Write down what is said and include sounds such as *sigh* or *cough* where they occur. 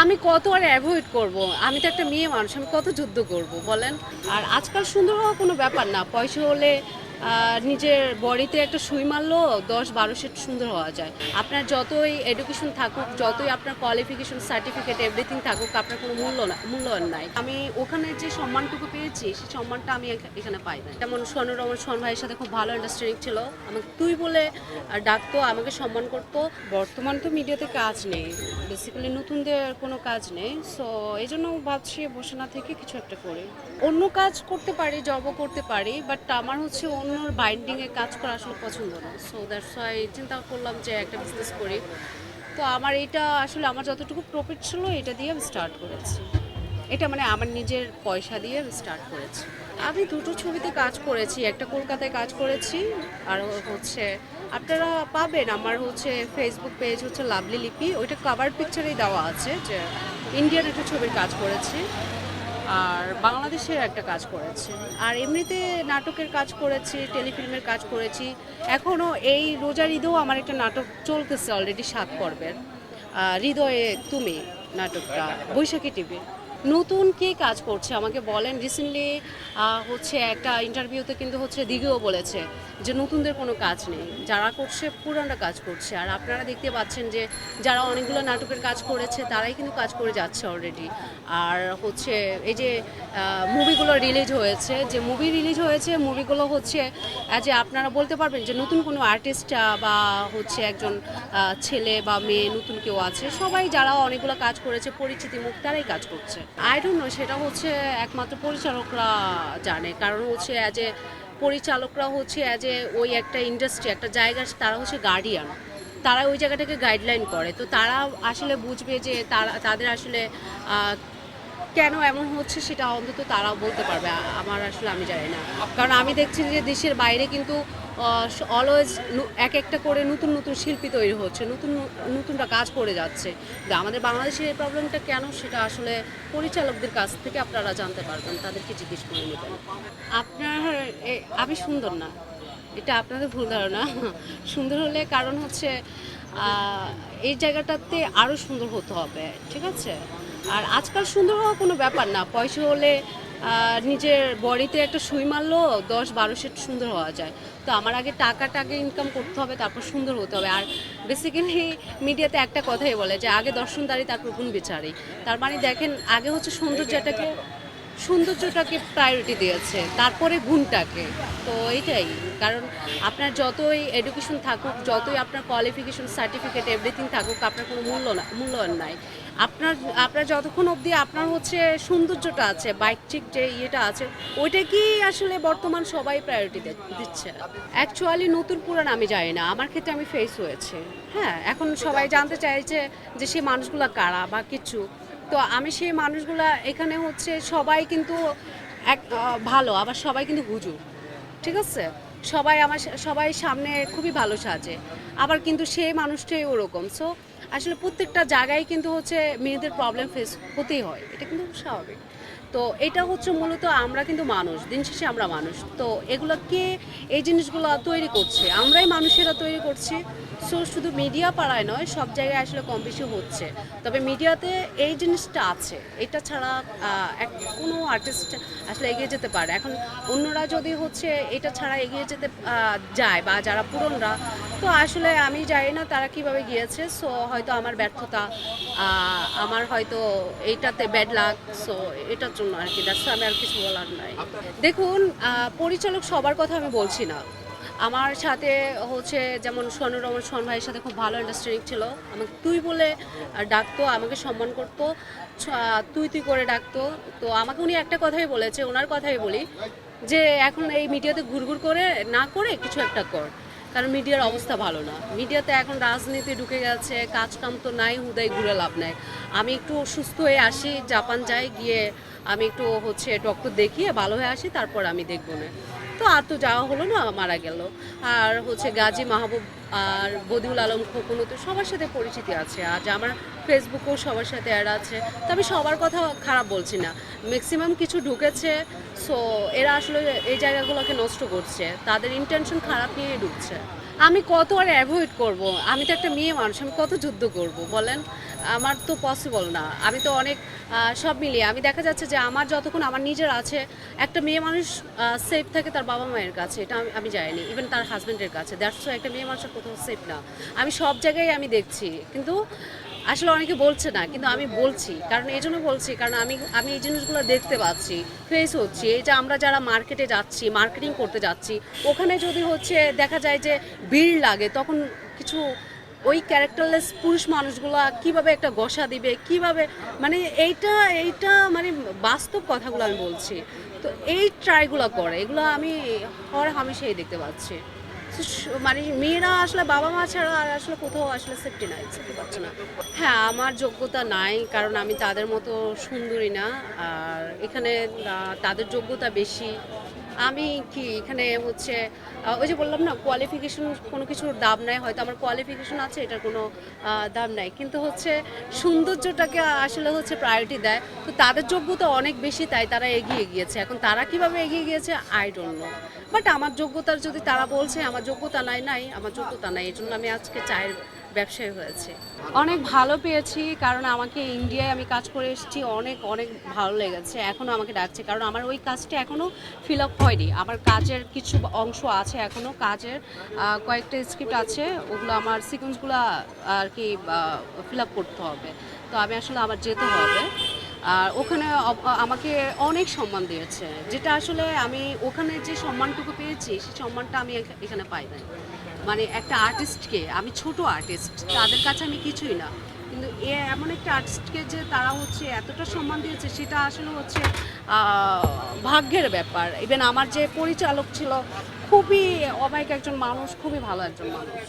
আমি কত আর অ্যাভয়েড করব? আমি তো একটা মেয়ে মানুষ, আমি কত যুদ্ধ করব, বলেন? আর আজকাল সুন্দর হওয়া কোনো ব্যাপার না। পয়সা হলে নিজের বডিতে একটা সুই মারলো দশ বারো সেট সুন্দর হওয়া যায়। আপনার যতই এডুকেশন থাকুক, যতই আপনার কোয়ালিফিকেশন সার্টিফিকেট এভরিথিং থাকুক, আপনার কোনো মূল্য না, মূল্যায়ন নাই। আমি ওখানে যে সম্মানটুকু পেয়েছি, সেই সম্মানটা আমি এখানে পাই না যেমন সোনু রমন সোন ভাইয়ের সাথে খুব ভালো আন্ডারস্ট্যান্ডিং ছিল। আমাকে তুই বলে ডাকতো, আমাকে সম্মান করতো। বর্তমান তো মিডিয়াতে কাজ নেই। বেসিক্যালি নতুনদের কোনো কাজ নেই। সো এই জন্য ভাবছি বসে না থেকে কিছু একটা করি। অন্য কাজ করতে পারি জবও করতে পারি বাট আমার হচ্ছে অন্যর বাইন্ডিংয়ে কাজ করা আসলে পছন্দ না। সো দ্যাটস ওয়াই চিন্তা করলাম যে একটা বিজনেস করি। তো আমার এটা আসলে আমার যতটুকু প্রফিট ছিল এটা দিয়ে আমি স্টার্ট করেছি। এটা মানে আমার নিজের পয়সা দিয়ে আমি স্টার্ট করেছি। আমি দুটো ছবিতে কাজ করেছি, একটা কলকাতায় কাজ করেছি, আর হচ্ছে আপনারা পাবেন আমার হচ্ছে ফেসবুক পেজ হচ্ছে লাভলি লিপি। ওইটা কভার পিকচারেই দেওয়া আছে যে ইন্ডিয়ান একটা ছবির কাজ করেছি। আর বাংলাদেশের একটা কাজ করেছে। আর এমনিতে নাটকের কাজ করেছি, টেলিফিল্মের কাজ করেছি। এখনও এই রোজার ঈদেও আমার একটা নাটক চলতেছে অলরেডি সাত পর্বের। হৃদয়ে তুমি নাটকটা, বৈশাখী টিভি। নতুন কে কাজ করছে? আমাকে বলেন রিসেন্টলি হচ্ছে একটা ইন্টারভিউতে কিন্তু হচ্ছে দিঘিও বলেছে যে নতুনদের কোনো কাজ নেই। যারা করছে, পুরানরা কাজ করছে। আর আপনারা দেখতে পাচ্ছেন যে যারা অনেকগুলো নাটকের কাজ করেছে, তারাই কিন্তু কাজ করে যাচ্ছে অলরেডি আর হচ্ছে এই যে মুভিগুলো রিলিজ হয়েছে, যে মুভি রিলিজ হয়েছে মুভিগুলো হচ্ছে যে আপনারা বলতে পারবেন যে নতুন কোনো আর্টিস্ট বা হচ্ছে একজন ছেলে বা মেয়ে, নতুন কেউ আছে, সবাই যারা অনেকগুলো কাজ করেছে, পরিচিতি মুখ, তারাই কাজ করছে। আই ডোন্ট নো সেটা হচ্ছে একমাত্র পরিচালকরা জানে। কারণ হচ্ছে অ্যাজ এ পরিচালকরা হচ্ছে অ্যাজ এ ওই একটা ইন্ডাস্ট্রি একটা জায়গা, তারা হচ্ছে গার্ডিয়ান তারা ওই জায়গাটাকে গাইডলাইন করে। তো তারা আসলে বুঝবে যে তারা, তাদের আসলে কেন এমন হচ্ছে সেটা অন্তত তারাও বলতে পারবে। আমার আসলে, আমি জানি না। কারণ আমি দেখছি যে দেশের বাইরে কিন্তু অলওয়েজ এক একটা করে নতুন নতুন শিল্পী তৈরি হচ্ছে, নতুন নতুনটা কাজ করে যাচ্ছে। আমাদের বাংলাদেশের এই প্রবলেমটা কেন সেটা আসলে পরিচালকদের কাছ থেকে আপনারা জানতে পারবেন, তাদেরকে জিজ্ঞেস করে নেবেন। আপনার আমি সুন্দর না। এটা আপনাদের ভুল ধারণা। *laughs* সুন্দর হলে কারণ হচ্ছে এই জায়গাটাতে আরও সুন্দর হতে হবে, ঠিক আছে? আর আজকাল সুন্দর হওয়া কোনো ব্যাপার না। পয়সা হলে নিজের বডিতে একটা সুই মারলো দশ বারো সেট সুন্দর হওয়া যায়। তো আমার আগে টাকাটা আগে ইনকাম করতে হবে, তারপর সুন্দর হতে হবে। আর বেসিক্যালি মিডিয়াতে একটা কথাই বলে যে, আগে দর্শনদারি তারপর গুণ বিচারি। তার মানে দেখেন, আগে হচ্ছে সৌন্দর্যটাকে সৌন্দর্যটাকে প্রায়োরিটি দিয়েছে, তারপরে গুণটাকে। তো এইটাই, কারণ আপনার যতই এডুকেশন থাকুক, যতই আপনার কোয়ালিফিকেশন সার্টিফিকেট এভরিথিং থাকুক, আপনার কোনো মূল্য না, মূল্যায়ন নাই। আপনার আপনার যতক্ষণ অবধি আপনার হচ্ছে সৌন্দর্যটা আছে বাইকচিক যে ইয়েটা আছে, ওইটা কি আসলে বর্তমান সবাই প্রায়োরিটি দিচ্ছে? অ্যাকচুয়ালি নতুন পুরান আমি জানি না, আমার ক্ষেত্রে আমি ফেস হয়েছে। হ্যাঁ এখন সবাই জানতে চাইছে যে সেই মানুষগুলো কারা বা কিছু। তো আমি সেই মানুষগুলা এখানে হচ্ছে সবাই কিন্তু এক ভালো, আবার সবাই কিন্তু হুজুর। ঠিক আছে? সবাই আমার সবাই সামনে খুবই ভালো সাজে। আবার কিন্তু সেই মানুষটাই ওরকম। সো আসলে প্রত্যেকটা জায়গায় কিন্তু হচ্ছে মেয়েদের প্রবলেম ফেস হতেই হয়। এটা কিন্তু স্বাভাবিক। তো এটা হচ্ছে মূলত আমরা কিন্তু মানুষ, দিন শেষে আমরা মানুষ। তো এগুলো কে এই জিনিসগুলো তৈরি করছে? আমরাই মানুষেরা তৈরি করছি। সো শুধু মিডিয়া পাড়ায় নয়, সব জায়গায় আসলে কম বেশি হচ্ছে। তবে মিডিয়াতে এই জিনিসটা আছে। এটা ছাড়া এক, কোনো আর্টিস্ট আসলে এগিয়ে যেতে পারে। এখন অন্যরা যদি হচ্ছে এটা ছাড়া এগিয়ে যেতে যায় বা যারা পুরনরা তো আসলে আমি জানি না তারা কীভাবে গিয়েছে সো হয়তো আমার ব্যর্থতা আমার হয়তো এইটাতে ব্যাড লাক সো এটার জন্য আর কি দ্যাটস আমি আর কিছু বলার নাই। দেখুন পরিচালক সবার কথা আমি বলছি না। আমার সাথে হচ্ছে যেমন সোনু রমন সোন ভাইয়ের সাথে খুব ভালো আন্ডারস্ট্যান্ডিং ছিল। আমাকে তুই বলে ডাকতো, আমাকে সম্মান করতো তুই তুই করে ডাকতো। তো আমাকে উনি একটা কথাই বলেছে, ওনার কথাই বলি, যে এখন এই মিডিয়াতে ঘুরঘুর করে না করে কিছু একটা কর। কারণ মিডিয়ার অবস্থা ভালো না। মিডিয়াতে এখন রাজনীতি ঢুকে গেছে কাজ কাম তো নাই, হুদাই ঘুরে লাভ নাই। আমি একটু সুস্থ হয়ে আসি, জাপান যাই, গিয়ে আমি একটু হচ্ছে ডক্টর দেখিয়ে ভালো হয়ে আসি, তারপর আমি দেখব না। তো আর তো যাওয়া হলো না, মারা গেল। আর হচ্ছে গাজী মাহবুব আর বদিউল আলম খোকন তো সবার সাথে পরিচিতি আছে আর আমার ফেসবুকেও সবার সাথে অ্যাড আছে, তো আমি সবার কথা খারাপ বলছি না। ম্যাক্সিমাম কিছু ঢুকেছে সো এরা আসলে এই জায়গাগুলোকে নষ্ট করছে, তাদের ইন্টেনশন খারাপ নিয়েই ঢুকছে। আমি কত আর অ্যাভয়েড করব? আমি তো একটা মেয়ে মানুষ, আমি কত যুদ্ধ করব? বলেন? আমার তো পসিবল না। আমি তো অনেক সব মিলিয়ে। আমি দেখা যাচ্ছে যে আমার যতক্ষণ আমার নিজের আছে, একটা মেয়ে মানুষ সেফ থাকে তার বাবা মায়ের কাছে। এটা আমি- যাইনি। ইভেন তার হাজব্যান্ডের কাছে। দ্যাটস একটা মেয়ে মানুষের কোথাও সেফ না। আমি সব জায়গায় আমি দেখছি। কিন্তু আসলে অনেকে বলছে না, কিন্তু আমি বলছি। কারণ এই জন্য বলছি, কারণ আমি আমি এই জিনিসগুলো দেখতে পাচ্ছি ফেস হচ্ছি। এই যে আমরা যারা মার্কেটে যাচ্ছি মার্কেটিং করতে যাচ্ছি, ওখানে যদি হচ্ছে দেখা যায় যে ভিড় লাগে, তখন কিছু ওই ক্যারেক্টারলেস পুরুষ মানুষগুলো কীভাবে একটা গসা দিবে, কীভাবে মানে এইটা এইটা মানে বাস্তব কথাগুলো আমি বলছি। তো এই ট্রাইগুলো করে, এগুলো আমি হর হামেশাই দেখতে পাচ্ছি। মানে মেয়েরা আসলে বাবা মা ছাড়া আর আসলে কোথাও আসলে সেফটি নাই সেফটি পাচ্ছে না। হ্যাঁ আমার যোগ্যতা নাই, কারণ আমি তাদের মতো সুন্দরী না। আর এখানে তাদের যোগ্যতা বেশি। আমি কি এখানে হচ্ছে ওই যে বললাম না কোয়ালিফিকেশন কোনো কিছুর দাম নাই, হয়তো আমার কোয়ালিফিকেশন আছে, এটার কোনো দাম নাই। কিন্তু হচ্ছে সৌন্দর্যটাকে আসলে হচ্ছে প্রায়োরিটি দেয়। তো তাদের যোগ্যতা অনেক বেশি, তাই তারা এগিয়ে গিয়েছে। এখন তারা কীভাবে এগিয়ে গিয়েছে আই ডোন্ট নো বাট আমার যোগ্যতার যদি তারা বলছে, আমার যোগ্যতা নাই নাই, আমার যোগ্যতা নাই এই জন্য আমি আজকে চায়ের ব্যবসায়ী হয়েছে। অনেক ভালো পেয়েছি, কারণ আমাকে ইন্ডিয়ায় আমি কাজ করে এসেছি, অনেক অনেক ভালো লেগেছে। এখনও আমাকে ডাকছে, কারণ আমার ওই কাজটা এখনও ফিল আপ হয়নি। আমার কাজের কিছু অংশ আছে এখনও কাজের কয়েকটা স্ক্রিপ্ট আছে, ওগুলো আমার সিকোয়েন্সগুলো আর কি ফিল আপ করতে হবে। তো আমি আসলে আমার যেতে হবে। আর ওখানে আমাকে অনেক সম্মান দিয়েছে। যেটা আসলে আমি ওখানে যে সম্মানটুকু পেয়েছি, সেই সম্মানটা আমি এখানে পাই নাই। মানে একটা আর্টিস্টকে আমি ছোট আর্টিস্ট তাদের কাছে আমি কিছুই না। কিন্তু এ এমন একটা আর্টিস্টকে যে তারা হচ্ছে এতটা সম্মান দিয়েছে, সেটা আসলে হচ্ছে ভাগ্যের ব্যাপার। ইভেন আমার যে পরিচালক ছিল, খুবই অমায়িক একজন মানুষ, খুবই ভালো একজন মানুষ।